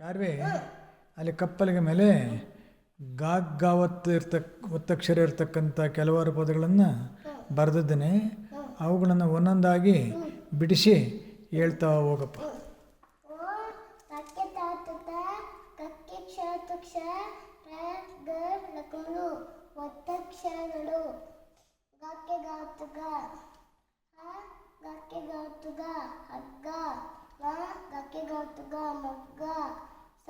ಚಾರ್ವಿ ಅಲ್ಲಿ ಕಪ್ಪಲಿಗೆ ಮೇಲೆ ಗಾಗ್ ಗಾವತ್ತು ಇರ್ತಕ್ ಒತ್ತಕ್ಷರ ಇರ್ತಕ್ಕಂಥ ಕೆಲವಾರು ಪದಗಳನ್ನು ಬರೆದಿದ್ದೇನೆ ಅವುಗಳನ್ನು ಒಂದೊಂದಾಗಿ ಬಿಡಿಸಿ ಹೇಳ್ತಾ ಹೋಗಪ್ಪ ಒತ್ತಕ್ಷರಗಳು ಗಕ್ಕೆ ಗಾತುಗ ಗಕ್ಕೆ ಗಾತುಗ ಹಗ್ಗ ಗಕ್ಕೆ ಗಾತುಗ ಮಗ್ಗ ಸ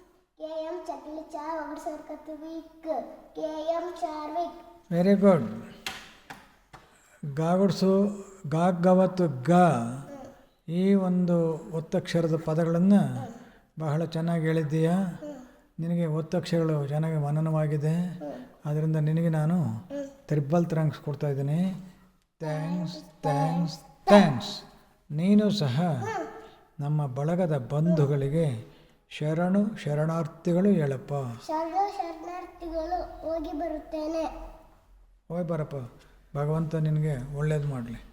ವೆರಿ ಗುಡ್ ಗಾಗುಡ್ಸು ಗಾಗ್ ಗವತ್ತು ಗ ಈ ಒಂದು ಒತ್ತಕ್ಷರದ ಪದಗಳನ್ನು ಬಹಳ ಚೆನ್ನಾಗಿ ಹೇಳಿದ್ದೀಯಾ? ನಿನಗೆ ಒತ್ತಕ್ಷರಗಳು ಚೆನ್ನಾಗಿ ಮನನವಾಗಿದೆ. ಅದರಿಂದ ನಿನಗೆ ನಾನು ತ್ರಿಬ್ಬಲ್ ಥ್ಯಾಂಕ್ಸ್ ಕೊಡ್ತಾ ಇದ್ದೀನಿ. ಥ್ಯಾಂಕ್ಸ್ ಥ್ಯಾಂಕ್ಸ್ ಥ್ಯಾಂಕ್ಸ್ ನೀನು ಸಹ ನಮ್ಮ ಬಳಗದ ಬಂಧುಗಳಿಗೆ ಶರಣು ಶರಣಾರ್ಥಿಗಳು ಹೇಳಪ್ಪ. ಶರಣ ಶರಣಾರ್ಥಿಗಳು ಹೋಗಿ ಬರುತ್ತೇನೆ. ಹೋಗಿ ಬರಪ್ಪ ಭಗವಂತ ನಿನಗೆ ಒಳ್ಳೇದು ಮಾಡಲಿ.